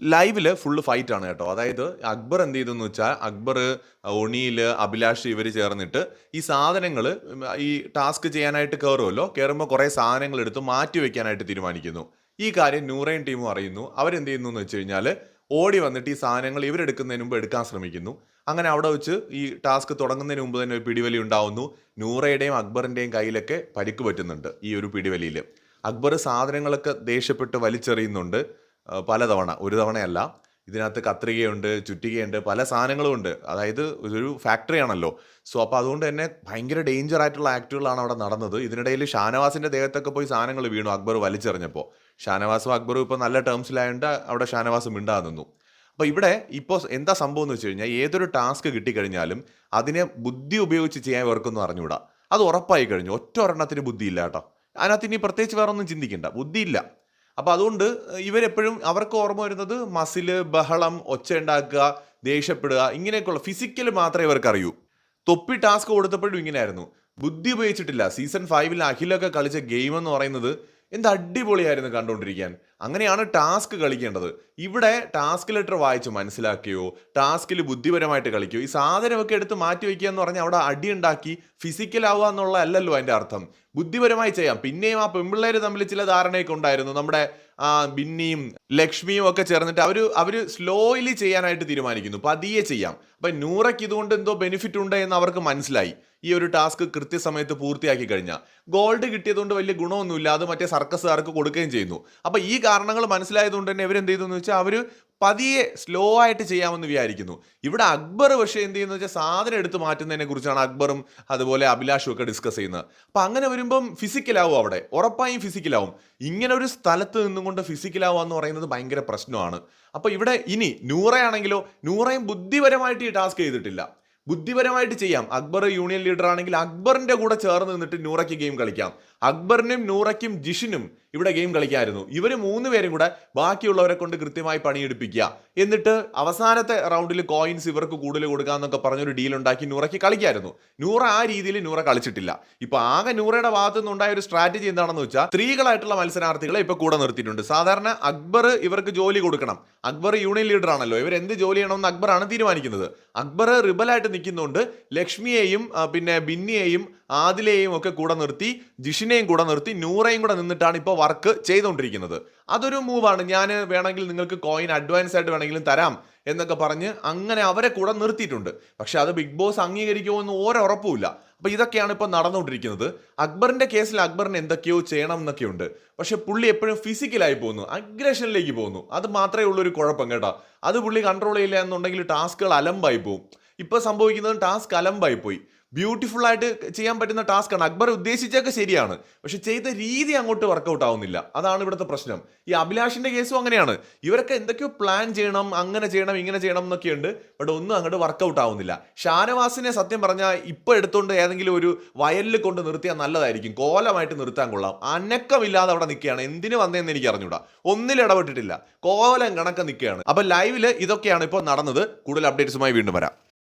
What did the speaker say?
ലൈവിൽ full fight ആണ് കേട്ടോ. അതായത് അക്ബർ എന്ത് ചെയ്തെന്ന് വെച്ചാൽ അക്ബർ ഒണിയിൽ അഭിലാഷ് ഇവർ ചേർന്നിട്ട് ഈ സാധനങ്ങൾ ഈ ടാസ്ക് ചെയ്യാനായിട്ട് കയറുമല്ലോ കയറുമ്പോൾ കുറേ സാധനങ്ങൾ എടുത്ത് മാറ്റി വെക്കാനായിട്ട് തീരുമാനിക്കുന്നു. ഈ കാര്യം നൂറൈൻ ടീമും അറിയുന്നു. അവരെന്ത് ചെയ്യുന്നു എന്ന് വെച്ച് കഴിഞ്ഞാൽ ഓടി വന്നിട്ട് ഈ സാധനങ്ങൾ ഇവരെടുക്കുന്നതിന് മുമ്പ് എടുക്കാൻ ശ്രമിക്കുന്നു. അങ്ങനെ അവിടെ വെച്ച് ഈ ടാസ്ക് തുടങ്ങുന്നതിന് മുമ്പ് തന്നെ ഒരു പിടിവലി ഉണ്ടാവുന്നു. നൂറയുടെയും അക്ബറിന്റെയും കയ്യിലൊക്കെ പരിക്ക് പറ്റുന്നുണ്ട് ഈ ഒരു പിടിവലിയിൽ അക്ബർ സാധനങ്ങളൊക്കെ ദേഷ്യപ്പെട്ട് വലിച്ചെറിയുന്നുണ്ട്. പലതവണ. ഒരു തവണയല്ല. ഇതിനകത്ത് കത്രികയുണ്ട് ചുറ്റികയുണ്ട് പല സാധനങ്ങളും ഉണ്ട് അതായത് ഇതൊരു ഫാക്ടറി ആണല്ലോ സോ അപ്പോൾ അതുകൊണ്ട് തന്നെ ഭയങ്കര ഡേഞ്ചർ ആയിട്ടുള്ള ആക്ടുകളാണ് അവിടെ നടന്നത്. ഇതിനിടയിൽ ഷാനവാസിന്റെ ദേഹത്തൊക്കെ പോയി സാധനങ്ങൾ വീണു അക്ബർ വലിച്ചെറിഞ്ഞപ്പോൾ ഷാനവാസും അക്ബറും ഇപ്പോൾ നല്ല ടേംസിലായതുകൊണ്ട് അവിടെ ഷാനവാസ് മിണ്ടാതെ നിന്നു. അപ്പോൾ ഇവിടെ ഇപ്പോൾ എന്താ സംഭവം എന്ന് വെച്ച് കഴിഞ്ഞാൽ ഏതൊരു ടാസ്ക് കിട്ടിക്കഴിഞ്ഞാലും അതിനെ ബുദ്ധി ഉപയോഗിച്ച് ചെയ്യാൻ ഇവർക്കൊന്നും അറിഞ്ഞുകൂടാ അത് ഉറപ്പായി കഴിഞ്ഞു. ഒറ്റ ഒരെണ്ണത്തിന് ബുദ്ധിയില്ല കേട്ടോ. അതിനകത്ത് ഇനി പ്രത്യേകിച്ച് വേറെ ഒന്നും ചിന്തിക്കണ്ട. ബുദ്ധിയില്ല. അപ്പോൾ അതുകൊണ്ട് ഇവരെപ്പോഴും അവർക്ക് ഓർമ്മ വരുന്നത് മസിൽ ബഹളം ഒച്ച ഉണ്ടാക്കുക ദേഷ്യപ്പെടുക ഇങ്ങനെയൊക്കെയുള്ള ഫിസിക്കൽ മാത്രമേ ഇവർക്ക് അറിയൂ തൊപ്പി ടാസ്ക് കൊടുത്തപ്പോഴും ഇങ്ങനെയായിരുന്നു. ബുദ്ധി ഉപയോഗിച്ചിട്ടില്ല. സീസൺ ഫൈവിൽ അഖിലൊക്കെ കളിച്ച ഗെയിം എന്ന് പറയുന്നത് എന്ത് അടിപൊളിയായിരുന്നു കണ്ടുകൊണ്ടിരിക്കാൻ അങ്ങനെയാണ് ടാസ്ക് കളിക്കേണ്ടത്. ഇവിടെ ടാസ്ക് ലെറ്റർ വായിച്ച് മനസ്സിലാക്കുകയോ ടാസ്കിൽ ബുദ്ധിപരമായിട്ട് കളിക്കുകയോ ഈ സാധനമൊക്കെ എടുത്ത് മാറ്റി വയ്ക്കുക എന്ന് പറഞ്ഞാൽ അവിടെ അടി ഉണ്ടാക്കി ഫിസിക്കൽ ആവുക എന്നുള്ള അല്ലല്ലോ അതിന്റെ അർത്ഥം. ബുദ്ധിപരമായി ചെയ്യാം. പിന്നെയും ആ പെൺപിള്ളേർ തമ്മിൽ ചില ധാരണയൊക്കെ ഉണ്ടായിരുന്നു. നമ്മുടെ ആ ബിന്നിയും ലക്ഷ്മിയും ഒക്കെ ചേർന്നിട്ട് അവർ അവർ സ്ലോയിലി ചെയ്യാനായിട്ട് തീരുമാനിക്കുന്നു. പതിയെ ചെയ്യാം. അപ്പം നൂറയ്ക്ക് ഇതുകൊണ്ട് എന്തോ ബെനിഫിറ്റ് ഉണ്ട് എന്ന് അവർക്ക് മനസ്സിലായി. ഈ ഒരു ടാസ്ക് കൃത്യസമയത്ത് പൂർത്തിയാക്കി കഴിഞ്ഞാൽ ഗോൾഡ് കിട്ടിയതുകൊണ്ട് വലിയ ഗുണമൊന്നുമില്ല. അത് മറ്റേ സർക്കസുകാർക്ക് കൊടുക്കുകയും ചെയ്യുന്നു. അപ്പം ഈ കാരണങ്ങൾ മനസ്സിലായതുകൊണ്ട് തന്നെ ഇവരെന്ത് ചെയ്തു എന്ന് വെച്ചാൽ അവർ പതിയെ സ്ലോ ആയിട്ട് ചെയ്യാമെന്ന് വിചാരിക്കുന്നു. ഇവിടെ അക്ബർ പക്ഷേ എന്ത് ചെയ്യുന്നത് വെച്ചാൽ സാധനം എടുത്ത് മാറ്റുന്നതിനെ കുറിച്ചാണ് അക്ബറും അതുപോലെ അഭിലാഷും ഒക്കെ ഡിസ്കസ് ചെയ്യുന്നത്. അപ്പം അങ്ങനെ വരുമ്പം ഫിസിക്കലാവും അവിടെ. ഉറപ്പായും ഫിസിക്കലാവും ഇങ്ങനെ ഒരു സ്ഥലത്ത് നിന്നുകൊണ്ട് ഫിസിക്കലാവുക എന്ന് പറയുന്നത് ഭയങ്കര പ്രശ്നമാണ്. അപ്പോൾ ഇവിടെ ഇനി നൂറയാണെങ്കിലോ നൂറയും ബുദ്ധിപരമായിട്ട് ഈ ടാസ്ക് ചെയ്തിട്ടില്ല. ബുദ്ധിപരമായിട്ട് ചെയ്യാം. അക്ബർ യൂണിയൻ ലീഡർ ആണെങ്കിൽ അക്ബറിന്റെ കൂടെ ചേർന്ന് നിന്നിട്ട് നൂറയ്ക്ക് ഗെയിം കളിക്കാം. അക്ബറിനും നൂറയ്ക്കും ജിഷിനും ഇവിടെ ഗെയിം കളിക്കായിരുന്നു. ഇവർ മൂന്ന് പേരും കൂടെ ബാക്കിയുള്ളവരെ കൊണ്ട് കൃത്യമായി പണിയെടുപ്പിക്കുക. എന്നിട്ട് അവസാനത്തെ റൗണ്ടിൽ കോയിൻസ് ഇവർക്ക് കൂടുതൽ കൊടുക്കാന്നൊക്കെ പറഞ്ഞൊരു ഡീൽ ഉണ്ടാക്കി നൂറയ്ക്ക് കളിക്കായിരുന്നു. നൂറ ആ രീതിയിൽ നൂറ കളിച്ചിട്ടില്ല. ഇപ്പൊ ആകെ നൂറയുടെ ഭാഗത്തു നിന്നുണ്ടായ ഒരു സ്ട്രാറ്റജി എന്താണെന്ന് വെച്ചാൽ സ്ത്രീകളായിട്ടുള്ള മത്സരാർത്ഥികളെ ഇപ്പൊ കൂടെ നിർത്തിയിട്ടുണ്ട്. സാധാരണ അക്ബർ ഇവർക്ക് ജോലി കൊടുക്കണം. അക്ബർ യൂണിയൻ ലീഡർ ആണല്ലോ. ഇവർ എന്ത് ജോലി ചെയ്യണമെന്ന് അക്ബറാണ് തീരുമാനിക്കുന്നത്. അക്ബർ റിബലായിട്ട് നിൽക്കുന്നുണ്ട് ലക്ഷ്മിയെയും പിന്നെ ബിന്നിയെയും ആദിലെയും ഒക്കെ കൂടെ നിർത്തി ജിഷിനെയും കൂടെ നിർത്തി നൂറയും കൂടെ നിന്നിട്ടാണ് ഇപ്പോൾ വർക്ക് ചെയ്തുകൊണ്ടിരിക്കുന്നത്. അതൊരു മൂവാണ് ഞാൻ വേണമെങ്കിൽ നിങ്ങൾക്ക് കോയിൻ അഡ്വാൻസ് ആയിട്ട് വേണമെങ്കിലും തരാം എന്നൊക്കെ പറഞ്ഞ് അങ്ങനെ അവരെ കൂടെ നിർത്തിയിട്ടുണ്ട്. പക്ഷെ അത് ബിഗ് ബോസ് അംഗീകരിക്കുമോ എന്ന് ഓരോ അപ്പോൾ ഇതൊക്കെയാണ് ഇപ്പോൾ നടന്നുകൊണ്ടിരിക്കുന്നത്. അക്ബറിന്റെ കേസിൽ അക്ബറിന് എന്തൊക്കെയോ ചെയ്യണം എന്നൊക്കെയുണ്ട് പക്ഷെ പുള്ളി എപ്പോഴും ഫിസിക്കലായി പോകുന്നു. അഗ്രഷനിലേക്ക് പോകുന്നു. അത് മാത്രമേ ഉള്ളൂ ഒരു കുഴപ്പം കേട്ടോ. അത് പുള്ളി കൺട്രോൾ ചെയ്യില്ല എന്നുണ്ടെങ്കിൽ ടാസ്കുകൾ അലമ്പായി പോകും ഇപ്പോൾ സംഭവിക്കുന്നത് ടാസ്ക് അലമ്പായി പോയി. ബ്യൂട്ടിഫുൾ ആയിട്ട് ചെയ്യാൻ പറ്റുന്ന ടാസ്ക്കാണ് അക്ബർ ഉദ്ദേശിച്ചൊക്കെ ശരിയാണ്. പക്ഷെ ചെയ്ത രീതി അങ്ങോട്ട് വർക്കൗട്ട് ആവുന്നില്ല. അതാണ് ഇവിടുത്തെ പ്രശ്നം. ഈ അഭിലാഷിന്റെ കേസും അങ്ങനെയാണ്. ഇവരൊക്കെ എന്തൊക്കെയോ പ്ലാൻ ചെയ്യണം അങ്ങനെ ചെയ്യണം ഇങ്ങനെ ചെയ്യണം എന്നൊക്കെയുണ്ട്. ബട്ട് ഒന്നും അങ്ങോട്ട് വർക്കൗട്ട് ആവുന്നില്ല. ഷാനവാസിനെ സത്യം പറഞ്ഞാൽ ഇപ്പൊ എടുത്തുകൊണ്ട് ഏതെങ്കിലും ഒരു വയലിൽ കൊണ്ട് നിർത്തിയാൽ നല്ലതായിരിക്കും. കോലമായിട്ട് നിർത്താൻ കൊള്ളാം. അനക്കമില്ലാതെ അവിടെ നിൽക്കുകയാണ്. എന്തിനു വന്നതെന്ന് എനിക്ക് അറിഞ്ഞൂടാ. ഒന്നിൽ ഇടപെട്ടിട്ടില്ല. കോലം കണക്ക് നിൽക്കുകയാണ്. അപ്പൊ ലൈവിൽ ഇതൊക്കെയാണ് ഇപ്പോൾ നടന്നത്. കൂടുതൽ അപ്ഡേറ്റ്സുമായി വീണ്ടും വരാം.